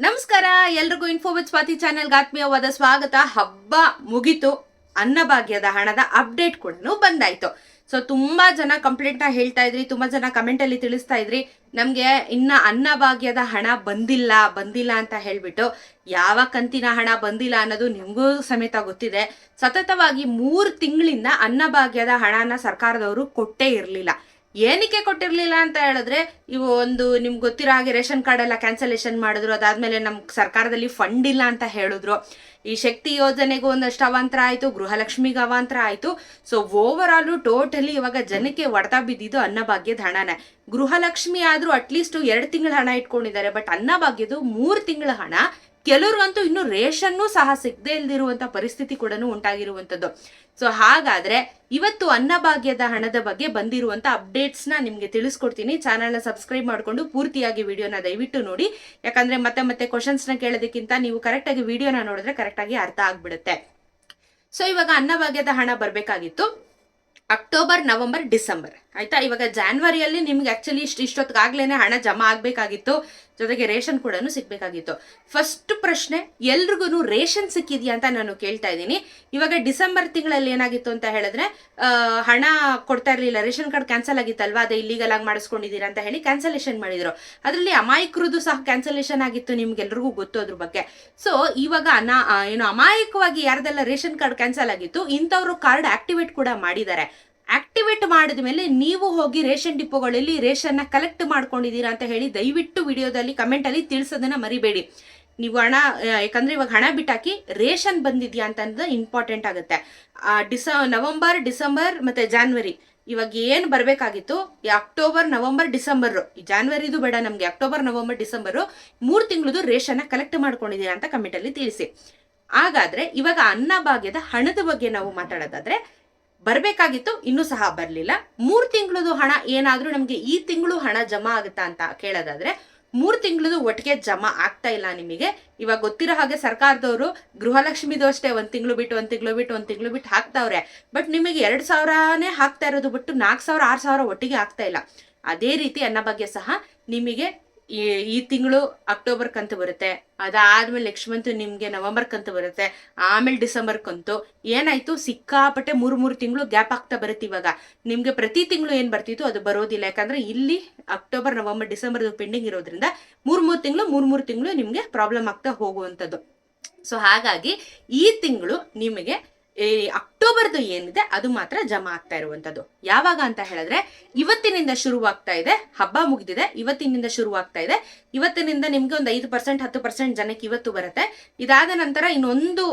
ನಮಸ್ಕಾರ, ಎಲ್ರಿಗೂ info with Swati ಚಾನೆಲ್ಗೆ ಆತ್ಮೀಯವಾದ ಸ್ವಾಗತ. ಹಬ್ಬ ಮುಗಿತು. ಅನ್ನಭಾಗ್ಯದ ಹಣದ ಅಪ್ಡೇಟ್ ಕೂಡ ಬಂದಾಯ್ತು. ಸೊ ತುಂಬಾ ಜನ ಕಂಪ್ಲೇಂಟ್ನ ಹೇಳ್ತಾ ಇದ್ರಿ, ತುಂಬಾ ಜನ ಕಮೆಂಟ್ ಅಲ್ಲಿ ತಿಳಿಸ್ತಾ ಇದ್ರಿ. ನಮ್ಗೆ ಇನ್ನ ಅನ್ನಭಾಗ್ಯದ ಹಣ ಬಂದಿಲ್ಲ ಬಂದಿಲ್ಲ ಅಂತ ಹೇಳ್ಬಿಟ್ಟು ಯಾವ ಕಂತಿನ ಹಣ ಬಂದಿಲ್ಲ ಅನ್ನೋದು ನಿಮಗೂ ಸಮೇತ ಗೊತ್ತಿದೆ. ಸತತವಾಗಿ ಮೂರು ತಿಂಗಳಿಂದ ಅನ್ನಭಾಗ್ಯದ ಹಣನ ಸರ್ಕಾರದವರು ಕೊಟ್ಟೇ ಇರಲಿಲ್ಲ. ಏನಕ್ಕೆ ಕೊಟ್ಟಿರ್ಲಿಲ್ಲ ಅಂತ ಹೇಳಿದ್ರೆ, ಇವು ಒಂದು ನಿಮ್ಗೆ ಗೊತ್ತಿರೋ ಹಾಗೆ ರೇಷನ್ ಕಾರ್ಡ್ ಎಲ್ಲ ಕ್ಯಾನ್ಸಲೇಷನ್ ಮಾಡಿದ್ರು, ಅದಾದ್ಮೇಲೆ ನಮ್ಮ ಸರ್ಕಾರದಲ್ಲಿ ಫಂಡ್ ಇಲ್ಲ ಅಂತ ಹೇಳಿದ್ರು. ಈ ಶಕ್ತಿ ಯೋಜನೆಗೂ ಒಂದಷ್ಟು ಅವಾಂತರ ಆಯಿತು, ಗೃಹಲಕ್ಷ್ಮಿಗೆ ಅವಾಂತರ ಆಯಿತು. ಸೊ ಓವರ್ ಆಲು ಟೋಟಲಿ ಇವಾಗ ಜನಕ್ಕೆ ಹೊಡೆತ ಬಿದ್ದಿದ್ದು ಅನ್ನಭಾಗ್ಯದ ಹಣನೇ. ಗೃಹಲಕ್ಷ್ಮಿ ಆದರೂ ಅಟ್ಲೀಸ್ಟ್ ಎರಡು ತಿಂಗಳ ಹಣ ಇಟ್ಕೊಂಡಿದ್ದಾರೆ ಬಟ್ ಅನ್ನಭಾಗ್ಯದು ಮೂರು ತಿಂಗಳ ಹಣ ಕೆಲವ್ರಿಗಂತೂ ಇನ್ನು ರೇಷನ್ನು ಸಹ ಸಿಗದೆ ಇಲ್ದಿರುವಂತ ಪರಿಸ್ಥಿತಿ ಕೂಡ ಉಂಟಾಗಿರುವಂಥದ್ದು. ಸೊ ಹಾಗಾದ್ರೆ ಇವತ್ತು ಅನ್ನಭಾಗ್ಯದ ಹಣದ ಬಗ್ಗೆ ಬಂದಿರುವಂತ ಅಪ್ಡೇಟ್ಸ್ನ ನಿಮ್ಗೆ ತಿಳಿಸ್ಕೊಡ್ತೀನಿ. ಚಾನಲ್ನ ಸಬ್ಸ್ಕ್ರೈಬ್ ಮಾಡ್ಕೊಂಡು ಪೂರ್ತಿಯಾಗಿ ವಿಡಿಯೋನ ದಯವಿಟ್ಟು ನೋಡಿ. ಯಾಕಂದ್ರೆ ಮತ್ತೆ ಮತ್ತೆ ಕ್ವಶನ್ಸ್ನ ಕೇಳೋದಕ್ಕಿಂತ ನೀವು ಕರೆಕ್ಟಾಗಿ ವಿಡಿಯೋನ ನೋಡಿದ್ರೆ ಕರೆಕ್ಟಾಗಿ ಅರ್ಥ ಆಗ್ಬಿಡುತ್ತೆ. ಸೊ ಇವಾಗ ಅನ್ನಭಾಗ್ಯದ ಹಣ ಬರಬೇಕಾಗಿತ್ತು. ಅಕ್ಟೋಬರ್ ನವೆಂಬರ್ ಡಿಸೆಂಬರ್ ಆಯ್ತಾ? ಇವಾಗ ಜಾನ್ವರಿಯಲ್ಲಿ ನಿಮ್ಗೆ ಆಕ್ಚುಲಿ ಇಷ್ಟು ಇಷ್ಟೊತ್ತಿಗಾಗ್ಲೇ ಹಣ ಜಮಾ ಆಗ್ಬೇಕಾಗಿತ್ತು. ಜೊತೆಗೆ ರೇಷನ್ ಕೂಡ ಸಿಗ್ಬೇಕಾಗಿತ್ತು. ಫಸ್ಟ್ ಪ್ರಶ್ನೆ ಎಲ್ರಿಗೂ ರೇಷನ್ ಸಿಕ್ಕಿದ್ಯಾ ಅಂತ ನಾನು ಕೇಳ್ತಾ ಇದ್ದೀನಿ. ಇವಾಗ ಡಿಸೆಂಬರ್ ತಿಂಗಳಲ್ಲಿ ಏನಾಗಿತ್ತು ಅಂತ ಹೇಳಿದ್ರೆ ಹಣ ಕೊಡ್ತಾ ಇರಲಿಲ್ಲ. ರೇಷನ್ ಕಾರ್ಡ್ ಕ್ಯಾನ್ಸಲ್ ಆಗಿತ್ತಲ್ವಾ? ಅದೇ ಇಲ್ಲಿಗಲ್ ಆಗಿ ಮಾಡಿಸ್ಕೊಂಡಿದ್ದೀರಾ ಅಂತ ಹೇಳಿ ಕ್ಯಾನ್ಸಲೇಷನ್ ಮಾಡಿದ್ರು. ಅದರಲ್ಲಿ ಅಮಾಯಕರದ್ದು ಸಹ ಕ್ಯಾನ್ಸಲೇಷನ್ ಆಗಿತ್ತು ನಿಮ್ಗೆಲ್ರಿಗೂ ಗೊತ್ತು ಅದ್ರ ಬಗ್ಗೆ. ಸೊ ಇವಾಗ ಅನಾ ಏನು ಅಮಾಯಕವಾಗಿ ಯಾರ್ದೆಲ್ಲ ರೇಷನ್ ಕಾರ್ಡ್ ಕ್ಯಾನ್ಸಲ್ ಆಗಿತ್ತು, ಇಂಥವ್ರು ಕಾರ್ಡ್ ಆಕ್ಟಿವೇಟ್ ಕೂಡ ಮಾಡಿದ್ದಾರೆ. ಆಕ್ಟಿವೇಟ್ ಮಾಡಿದ ಮೇಲೆ ನೀವು ಹೋಗಿ ರೇಷನ್ ಡಿಪೋಗಳಲ್ಲಿ ರೇಷನ್ನ ಕಲೆಕ್ಟ್ ಮಾಡ್ಕೊಂಡಿದ್ದೀರಾ ಅಂತ ಹೇಳಿ ದಯವಿಟ್ಟು ವಿಡಿಯೋದಲ್ಲಿ ಕಮೆಂಟಲ್ಲಿ ತಿಳಿಸೋದನ್ನ ಮರಿಬೇಡಿ. ನೀವು ಹಣ ಯಾಕಂದರೆ ಇವಾಗ ಹಣ ಬಿಟ್ಟಾಕಿ ರೇಷನ್ ಬಂದಿದ್ಯಾ ಅಂತ ಅನ್ನೋದು ಇಂಪಾರ್ಟೆಂಟ್ ಆಗುತ್ತೆ ಡಿಸ, ನವೆಂಬರ್, ಡಿಸೆಂಬರ್ ಮತ್ತೆ ಜಾನ್ವರಿ ಇವಾಗ ಏನು ಬರಬೇಕಾಗಿತ್ತು? ಈ ಅಕ್ಟೋಬರ್, ನವೆಂಬರ್, ಡಿಸೆಂಬರ್. ಜಾನ್ವರಿದು ಬೇಡ ನಮಗೆ, ಅಕ್ಟೋಬರ್, ನವೆಂಬರ್, ಡಿಸೆಂಬರ್ ಮೂರು ತಿಂಗಳದು ರೇಷನ್ನ ಕಲೆಕ್ಟ್ ಮಾಡ್ಕೊಂಡಿದ್ದೀರಾ ಅಂತ ಕಮೆಂಟಲ್ಲಿ ತಿಳಿಸಿ. ಹಾಗಾದ್ರೆ ಇವಾಗ ಅನ್ನಭಾಗ್ಯದ ಹಣದ ಬಗ್ಗೆ ನಾವು ಮಾತಾಡೋದಾದ್ರೆ ಬರಬೇಕಾಗಿತ್ತು, ಇನ್ನೂ ಸಹ ಬರಲಿಲ್ಲ. ಮೂರು ತಿಂಗಳದು ಹಣ ಏನಾದರೂ ನಮಗೆ ಈ ತಿಂಗಳು ಹಣ ಜಮಾ ಆಗುತ್ತಾ ಅಂತ ಕೇಳೋದಾದ್ರೆ, ಮೂರು ತಿಂಗಳದು ಒಟ್ಟಿಗೆ ಜಮಾ ಆಗ್ತಾ ಇಲ್ಲ ನಿಮಗೆ. ಇವಾಗ ಗೊತ್ತಿರೋ ಹಾಗೆ ಸರ್ಕಾರದವರು ಗೃಹಲಕ್ಷ್ಮಿದು ಅಷ್ಟೇ ಒಂದು ತಿಂಗಳು ಬಿಟ್ಟು, ಒಂದು ತಿಂಗಳು ಬಿಟ್ಟು, ಒಂದು ತಿಂಗಳು ಬಿಟ್ಟು ಹಾಕ್ತಾವ್ರೆ. ಬಟ್ ನಿಮಗೆ ಎರಡು ಸಾವಿರನೇ ಹಾಕ್ತಾ ಇರೋದು ಬಿಟ್ಟು ನಾಲ್ಕು ಸಾವಿರ, ಆರು ಸಾವಿರ ಒಟ್ಟಿಗೆ ಆಗ್ತಾ ಇಲ್ಲ. ಅದೇ ರೀತಿ ಅನ್ನಭಾಗ್ಯ ಸಹ ನಿಮಗೆ ಈ ತಿಂಗಳು ಅಕ್ಟೋಬರ್ ಕಂತು ಬರುತ್ತೆ. ಅದಾದ್ಮೇಲೆ ನೆಕ್ಸ್ಟ್ ಮಂತ್ ನಿಮಗೆ ನವೆಂಬರ್ ಕಂತು ಬರುತ್ತೆ. ಆಮೇಲೆ ಡಿಸೆಂಬರ್ ಕಂತು. ಏನಾಯ್ತು? ಸಿಕ್ಕಾಪಟ್ಟೆ ಮೂರು ಮೂರು ತಿಂಗಳು ಗ್ಯಾಪ್ ಆಗ್ತಾ ಬರುತ್ತೆ ಇವಾಗ. ನಿಮಗೆ ಪ್ರತಿ ತಿಂಗಳು ಏನು ಬರ್ತಿತ್ತು ಅದು ಬರೋದಿಲ್ಲ. ಯಾಕಂದ್ರೆ ಇಲ್ಲಿ ಅಕ್ಟೋಬರ್, ನವೆಂಬರ್, ಡಿಸೆಂಬರ್ ಪೆಂಡಿಂಗ್ ಇರೋದ್ರಿಂದ ಮೂರು ಮೂರು ತಿಂಗಳು, ಮೂರು ಮೂರು ತಿಂಗಳು ನಿಮಗೆ ಪ್ರಾಬ್ಲಮ್ ಆಗ್ತಾ ಹೋಗುವಂಥದ್ದು. ಸೊ ಹಾಗಾಗಿ ಈ ತಿಂಗಳು ನಿಮಗೆ ಅಕ್ಟೋಬರ್ದು ಏನಿದೆ ಅದು ಮಾತ್ರ ಜಮಾ ಆಗ್ತಾ ಇರುವಂತದ್ದು. ಯಾವಾಗ ಅಂತ ಹೇಳಿದ್ರೆ ಇವತ್ತಿನಿಂದ ಶುರುವಾಗ್ತಾ ಇದೆ, ಹಬ್ಬ ಮುಗಿದಿದೆ, ಇವತ್ತಿನಿಂದ ಶುರುವಾಗ್ತಾ ಇದೆ. ಇವತ್ತಿನಿಂದ ನಿಮ್ಗೆ ಒಂದು ಐದು ಪರ್ಸೆಂಟ್, ಹತ್ತು ಪರ್ಸೆಂಟ್ ಜನಕ್ಕೆ ಇವತ್ತು ಬರುತ್ತೆ. ಇದಾದ ನಂತರ ಇನ್ನೊಂದು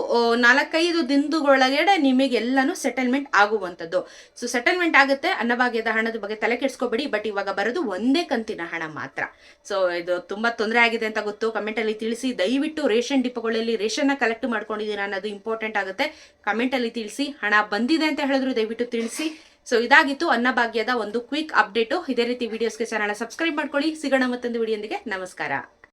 ನಾಲ್ಕೈದು ದಿನದೊಳಗಡೆ ನಿಮಗೆ ಎಲ್ಲಾನು ಸೆಟಲ್ಮೆಂಟ್ ಆಗುವಂಥದ್ದು ಸೊ ಸೆಟಲ್ಮೆಂಟ್ ಆಗುತ್ತೆ, ಅನ್ನಭಾಗ್ಯದ ಹಣದ ಬಗ್ಗೆ ತಲೆ ಕೆಡಿಸ್ಕೋಬೇಡಿ ಬಟ್ ಇವಾಗ ಬರೋದು ಒಂದೇ ಕಂತಿನ ಹಣ ಮಾತ್ರ. ಸೊ ಇದು ತುಂಬಾ ತೊಂದರೆ ಆಗಿದೆ ಅಂತ ಗೊತ್ತು. ಕಮೆಂಟ್ ಅಲ್ಲಿ ತಿಳಿಸಿ, ದಯವಿಟ್ಟು ರೇಷನ್ ಡಿಪೋಗಳಲ್ಲಿ ರೇಷನ್ ಕಲೆಕ್ಟ್ ಮಾಡ್ಕೊಂಡಿದ್ದೀರಾ ಅನ್ನೋದು ಇಂಪಾರ್ಟೆಂಟ್ ಆಗುತ್ತೆ. ಕಮೆಂಟ್ ಅಲ್ಲಿ ತಿಳಿಸಿ ಹಣ ಬಂದಿದೆ ಅಂತ ಹೇಳಿದ್ರು, ದಯವಿಟ್ಟು ತಿಳಿಸಿ. ಸೊ ಇದಾಗಿತ್ತು ಅನ್ನಭಾಗ್ಯದ ಒಂದು ಕ್ವಿಕ್ ಅಪ್ಡೇಟು ಇದೇ ರೀತಿ ವಿಡಿಯೋಸ್ಗೆ ಚಾನಲ್ ಸಬ್ಸ್ಕ್ರೈಬ್ ಮಾಡ್ಕೊಳ್ಳಿ. ಸಿಗೋಣ ಮತ್ತೊಂದು ವಿಡಿಯೋಂದಿಗೆ ನಮಸ್ಕಾರ.